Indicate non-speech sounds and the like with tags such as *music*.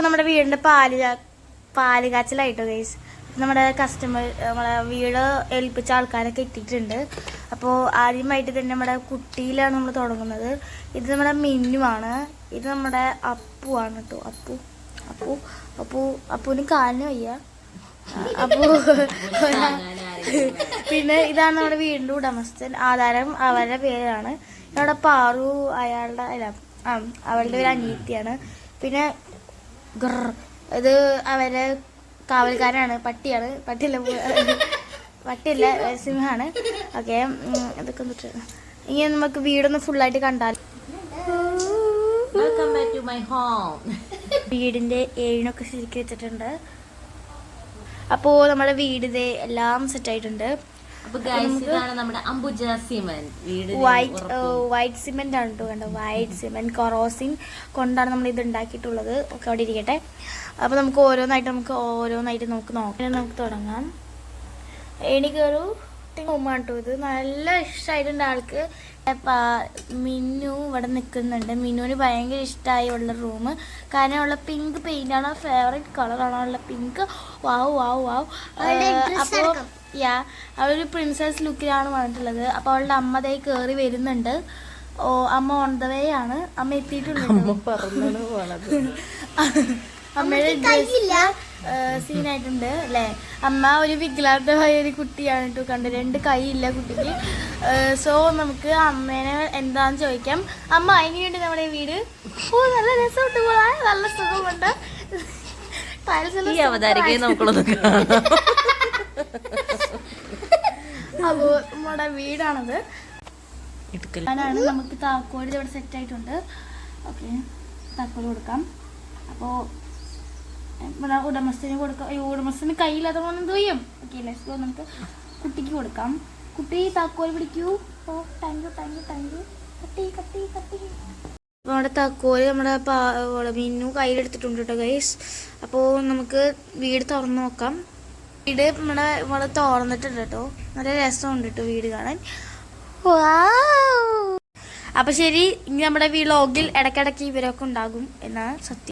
അപ്പോൾ നമ്മുടെ വീടിന്റെ പാൽ പാൽ കാച്ചിലായിട്ടോ ഗൈസ് നമ്മുടെ കസ്റ്റമർ നമ്മളെ വീട് ഏൽപ്പിച്ച ആൾക്കാരൊക്കെ എത്തിയിട്ടുണ്ട് അപ്പോൾ ആദ്യമായിട്ട് തന്നെ നമ്മുടെ കുട്ടിയിലാണ് നമ്മൾ തുടങ്ങുന്നത്. ഇത് നമ്മുടെ മിന്നുമാണ് ഇത് നമ്മുടെ അപ്പു ആണ് കേട്ടോ. അപ്പു അപ്പു അപ്പു അപ്പുവിന് കാലിന് വയ്യ. അപ്പു പിന്നെ ഇതാണ് നമ്മുടെ വീടിന്റെ ഉടമസ്ഥൻ. ആധാരം അവരുടെ പേരാണ്. നമ്മുടെ പാറു അയാളുടെ അല്ല അവളുടെ ഒരു അനിയത്തിയാണ് പിന്നെ ഗർ. ഇത് അവരെ കാവൽക്കാരാണ്. പട്ടിയാണ്. പട്ടിയല്ല പട്ടിയല്ല സിംഹമാണ്. ഓക്കെ അതൊക്കെ ഇനി നമുക്ക് വീടൊന്ന് ഫുള്ളായിട്ട് കണ്ടാൽ. വീടിന്റെ ഏഴിനൊക്കെ ശരിക്കും വെച്ചിട്ടുണ്ട്. അപ്പോൾ നമ്മുടെ വീട് ഇതേ എല്ലാം സെറ്റായിട്ടുണ്ട് അപ്പൊ ഗൈസ് ഇതാണ് നമ്മുടെ അംബുജ സിമൻ വീട് വൈറ്റ് വൈറ്റ് സിമെന്റ് ആണ് കേട്ടോ കണ്ടോ വൈറ്റ് സിമെന്റ് കൊറോസിൻ കൊണ്ടാണ് നമ്മൾ ഇത് ഉണ്ടാക്കിയിട്ടുള്ളത്. ഒക്കെ അവിടെ ഇരിക്കട്ടെ. അപ്പോൾ നമുക്ക് ഓരോന്നായിട്ട് നമുക്ക് ഓരോന്നായിട്ട് നമുക്ക് നോക്കാം. നമുക്ക് തുടങ്ങാം. എനിക്കൊരു റൂമാണ് കേട്ടോ ഇത്. നല്ല ഇഷ്ടമായിട്ടുണ്ട് ആൾക്ക്. മിന്നു ഇവിടെ നിൽക്കുന്നുണ്ട് മിന്നുവിന് ഭയങ്കര ഇഷ്ടമായി ഉള്ള റൂം കാരണം ഉള്ള പിങ്ക് പെയിന്റ് ആണ്. ഫേവറേറ്റ് കളറാണ് ഉള്ള പിങ്ക് വാവ് വാവ് വാവ് അപ്പോൾ യാ അവളൊരു പ്രിൻസസ് ലുക്കിലാണ് വന്നിട്ടുള്ളത്. അപ്പോൾ അവളുടെ അമ്മ ദേ കയറി വരുന്നുണ്ട്. ഓ അമ്മ ഓൺ ദ വേ ആണ്. അമ്മ എത്തിയിട്ടുണ്ട് *laughs* അമ്മയുടെ സീനായിട്ടുണ്ട് അല്ലേ? അമ്മ ഒരു വികലാംഗമായ ഒരു കുട്ടിയാണ് കേട്ടോ കണ്ട് രണ്ട് കൈ ഇല്ല കുട്ടിക്ക് സോ നമുക്ക് അമ്മേനെ എന്താന്ന് ചോദിക്കാം. അമ്മ അതിനുവേണ്ടി നമ്മുടെ വീട്? ഓ നല്ല രസമുണ്ട് പോലെ നല്ല സുഖമുണ്ട്. ഈ അവതാരികയെ നമുക്കുള്ളത് കാണാം. *laughs* അപ്പോ നമ്മുടെ വീടാണത്. ഞാനാണ് നമുക്ക് താക്കോൽ ഇവിടെ സെറ്റ് ആയിട്ടുണ്ട്. ഓക്കെ താക്കോൽ കൊടുക്കാം. അപ്പോൾ ഇവിടെ ഉടമസ്ഥന് കൊടുക്കാം ഈ ഉടമസ്ഥന് കയ്യില്ലാത്ത പോലെ എന്ത് ചെയ്യും? ഓക്കെ ഗോ നമുക്ക് കുട്ടിക്ക് കൊടുക്കാം. കുട്ടി താക്കോൽ പിടിക്കൂ. ഓ thank you thank you thank you കട്ടി കട്ടി കട്ടി. നമ്മുടെ തക്കോൽ നമ്മുടെ പാ മീനു കയ്യിലെടുത്തിട്ടുണ്ട് കേട്ടോ ഗൈസ് അപ്പോൾ നമുക്ക് വീട് തുറന്ന് നോക്കാം. വീട് നമ്മുടെ ഇവിടെ തുറന്നിട്ടുണ്ട് കേട്ടോ. നല്ല രസമുണ്ട് കേട്ടോ വീട് കാണാൻ. അപ്പൊ ശരി ഇനി നമ്മുടെ വ്ളോഗിൽ ഇടയ്ക്കിടയ്ക്ക് ഇവരൊക്കെ ഉണ്ടാകും എന്നാണ് സത്യം.